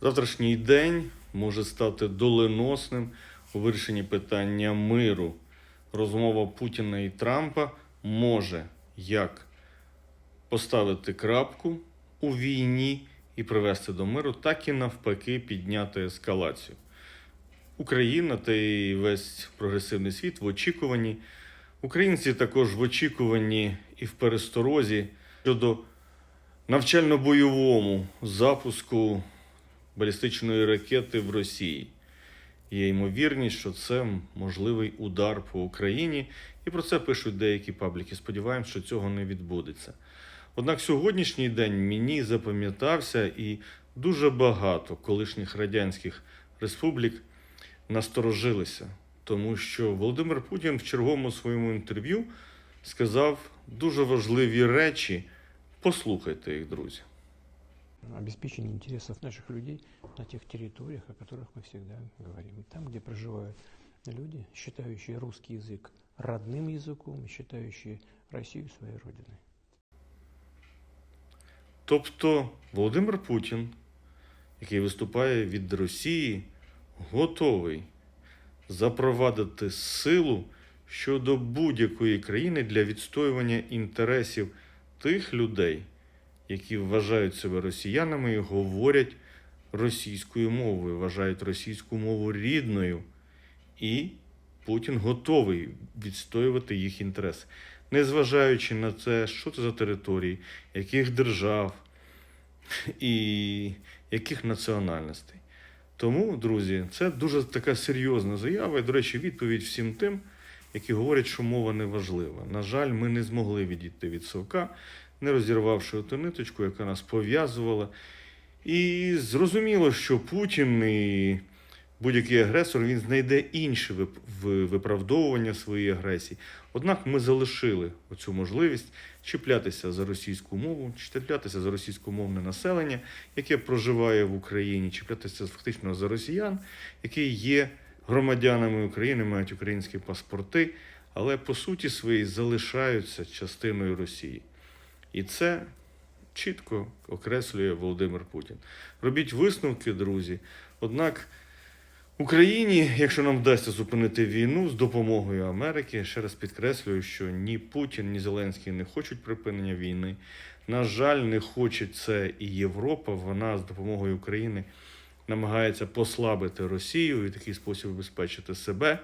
Завтрашній день може стати доленосним у вирішенні питання миру. Розмова Путіна і Трампа може як поставити крапку у війні і привести до миру, так і навпаки підняти ескалацію. Україна та й весь прогресивний світ в очікуванні. Українці також в очікуванні і в пересторозі щодо навчально-бойовому запуску балістичної ракети в Росії. Є ймовірність, що це можливий удар по Україні, і про це пишуть деякі пабліки. Сподіваємось, що цього не відбудеться. Однак сьогоднішній день мені запам'ятався і дуже багато колишніх радянських республік насторожилися, тому що Володимир Путін в черговому своєму інтерв'ю сказав дуже важливі речі. Послухайте їх, друзі обеспечение интересов наших людей на тех территориях, о которых мы всегда говорим. Там, где проживают люди, считающие русский язык родным языком, и считающие Россию своей родиной. Тобто Володимир Путін, який виступає від Росії, готовий запровадити силу щодо будь-якої країни для відстоювання інтересів тих людей, які вважають себе росіянами і говорять російською мовою, вважають російську мову рідною. І Путін готовий відстоювати їх інтереси, незважаючи на це, що це за території, яких держав і яких національностей. Тому, друзі, це дуже така серйозна заява. І, до речі, відповідь всім тим, які говорять, що мова не важлива. На жаль, ми не змогли відійти від совка, не розірвавши ту ниточку, яка нас пов'язувала. І зрозуміло, що Путін і будь-який агресор він знайде інше в- виправдовування своєї агресії. Однак ми залишили оцю можливість чіплятися за російську мову, чіплятися за російськомовне населення, яке проживає в Україні, чіплятися фактично за росіян, які є громадянами України, мають українські паспорти, але по суті своїй залишаються частиною Росії. І це чітко окреслює Володимир Путін. Робіть висновки, друзі. Однак Україні, якщо нам вдасться зупинити війну з допомогою Америки, ще раз підкреслюю, що ні Путін, ні Зеленський не хочуть припинення війни. На жаль, не хоче це і Європа. Вона з допомогою України намагається послабити Росію і в такий спосіб убезпечити себе.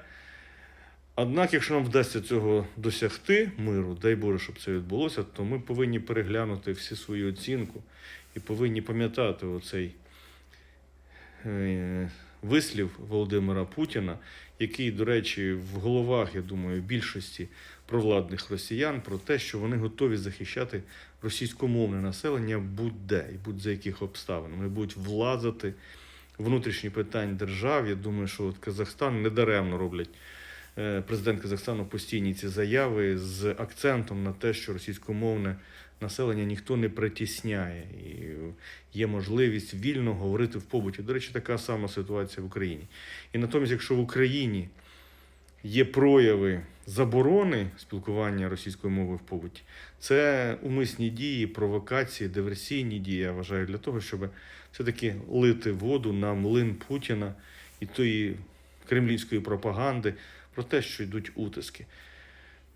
Однак, якщо нам вдасться цього досягти миру, дай Боже, щоб це відбулося, то ми повинні переглянути всі свою оцінку і повинні пам'ятати оцей е, вислів Володимира Путіна, який, до речі, в головах, я думаю, більшості провладних росіян про те, що вони готові захищати російськомовне населення будь-де і будь-за яких обставин. Вони будуть влазити внутрішні питання держав. Я думаю, що от Казахстан недаремно роблять. Е, Президент Казахстану постійні ці заяви з акцентом на те, що російськомовне населення ніхто не притісняє, і є можливість вільно говорити в побуті. До речі, така сама ситуація в Україні. І натомість, якщо в Україні є прояви заборони спілкування російською мовою в побуті, це умисні дії, провокації, диверсійні дії, я вважаю, для того, щоб все-таки лити воду на млин Путіна і тої кремлівської пропаганди про те, що йдуть утиски.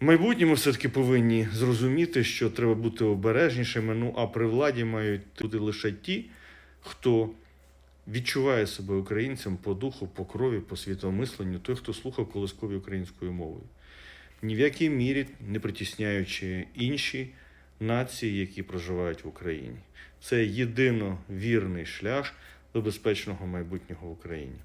В майбутньому все-таки повинні зрозуміти, що треба бути обережнішими. Ну а при владі мають бути лише ті, хто відчуває себе українцем по духу, по крові, по світомисленню, той, хто слухав колискові українською мовою. Ні в якій мірі не притісняючи інші нації, які проживають в Україні. Це єдино вірний шлях до безпечного майбутнього в Україні.